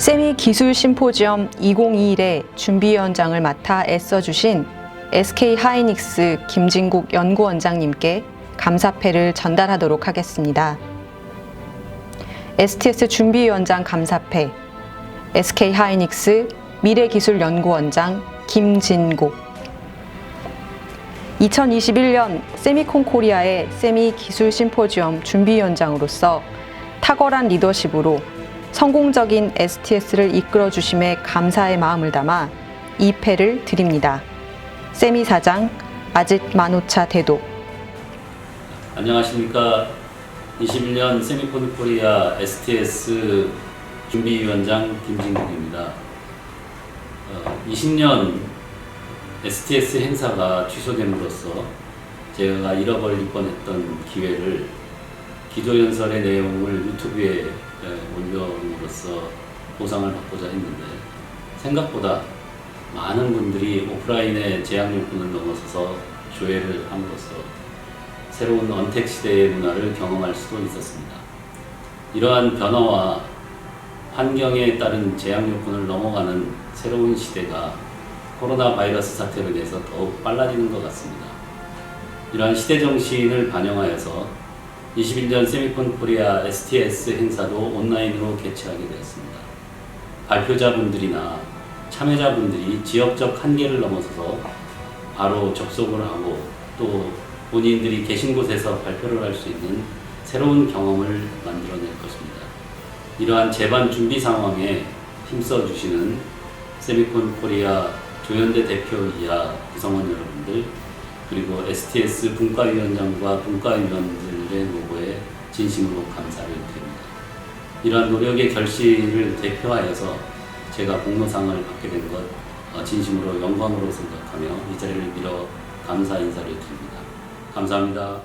세미 기술 심포지엄 2021의 준비위원장을 맡아 애써주신 SK 하이닉스 김진국 연구원장님께 감사패를 전달하도록 하겠습니다. STS 준비위원장 감사패 SK 하이닉스 미래기술연구원장 김진국 2021년 세미콘 코리아의 세미 기술 심포지엄 준비위원장으로서 탁월한 리더십으로 성공적인 STS를 이끌어 주심에 감사의 마음을 담아 이 패를 드립니다. 세미 사장 아짓 마노차 대도 안녕하십니까. 21년 세미콘 코리아 STS 준비위원장 김진국입니다. 어, 20년 STS 행사가 취소됨으로써 제가 잃어버릴 뻔했던 기회를 기조연설의 내용을 유튜브에 에, 올려옴으로써 보상을 받고자 했는데 생각보다 많은 분들이 오프라인의 제약 요건을 넘어서서 조회를 함으로써 새로운 언택 시대의 문화를 경험할 수도 있었습니다. 이러한 변화와 환경에 따른 제약 요건을 넘어가는 새로운 시대가 코로나 바이러스 사태로 인해서 더욱 빨라지는 것 같습니다. 이러한 시대 정신을 반영하여서 21년 세미콘 코리아 STS 행사도 온라인으로 개최하게 되었습니다. 발표자분들이나 참여자분들이 지역적 한계를 넘어서서 바로 접속을 하고 또 본인들이 계신 곳에서 발표를 할 수 있는 새로운 경험을 만들어낼 것입니다. 이러한 재반 준비 상황에 힘써 주시는 세미콘 코리아 조현대 대표 이하 구성원 여러분들 그리고 STS 분과위원장과 분과위원들 의 노고에 진심으로 감사를 드립니다. 이러한 노력의 결실을 대표하여서 제가 공로상을 받게 된것 어, 진심으로 영광으로 생각하며 이 자리를 빌어 감사 인사를 드립니다. 감사합니다.